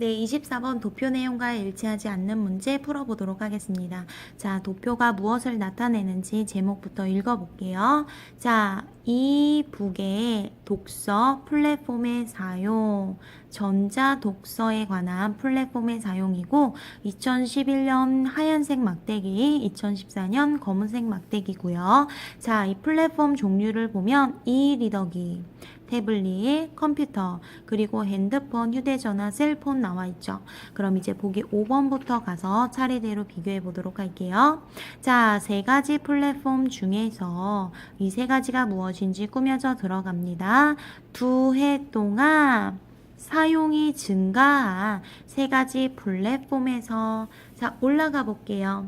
네, 24번 도표 내용과 일치하지 않는 문제 풀어보도록 하겠습니다. 자, 도표가 무엇을 나타내는지 제목부터 읽어볼게요. 자, 이 북의 독서 플랫폼의 사용, 전자 독서에 관한 플랫폼의 사용이고, 2011년 하얀색 막대기, 2014년 검은색 막대기고요. 자, 이 플랫폼 종류를 보면 e-리더기, 태블릿, 컴퓨터, 그리고 핸드폰, 휴대전화, 셀폰 나와 있죠. 그럼 이제 보기 5번부터 가서 차례대로 비교해 보도록 할게요. 자, 세 가지 플랫폼 중에서 이 세 가지가 무엇인지 꾸며져 들어갑니다. 두 해 동안 사용이 증가한 세 가지 플랫폼에서 자, 올라가 볼게요.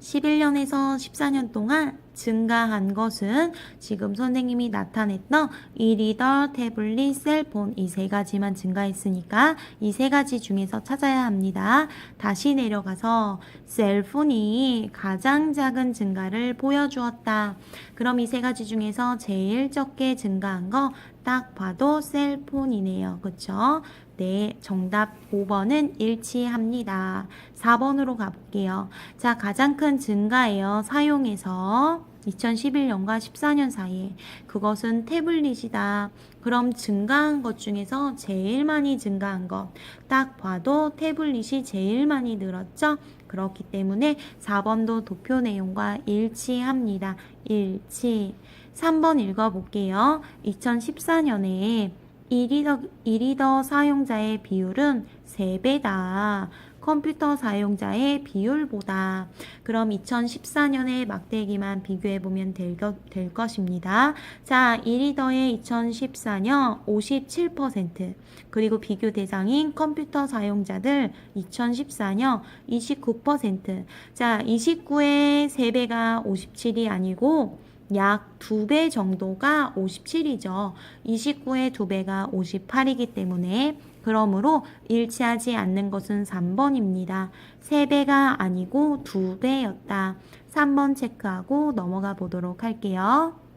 11년에서 14년 동안 증가한 것은 지금 선생님이 나타냈던 이 리더, 태블릿, 셀폰 이 세 가지만 증가했으니까 이 세 가지 중에서 찾아야 합니다. 다시 내려가서 셀폰이 가장 작은 증가를 보여주었다. 그럼 이 세 가지 중에서 제일 적게 증가한 거 딱 봐도 셀폰이네요. 그쵸? 네, 정답 5번은 일치합니다. 4번으로 가볼게요. 자, 가장 큰 증가예요. 사용에서 2011년과 14년 사이에 그것은 태블릿이다. 그럼 증가한 것 중에서 제일 많이 증가한 것. 딱 봐도 태블릿이 제일 많이 늘었죠? 그렇기 때문에 4번도 도표 내용과 일치합니다. 일치. 3번 읽어볼게요. 2014년에 이리더, 이리더 사용자의 비율은 3배다. 컴퓨터 사용자의 비율보다. 그럼 2014년의 막대기만 비교해 보면 될, 것, 될 것입니다. 자, 이리더의 2014년 57%, 그리고 비교 대상인 컴퓨터 사용자들 2014년 29%. 자, 29의 3배가 57이 아니고 약 2배 정도가 57이죠. 29의 2배가 58이기 때문에 그러므로 일치하지 않는 것은 3번입니다. 3배가 아니고 2배였다. 3번 체크하고 넘어가 보도록 할게요.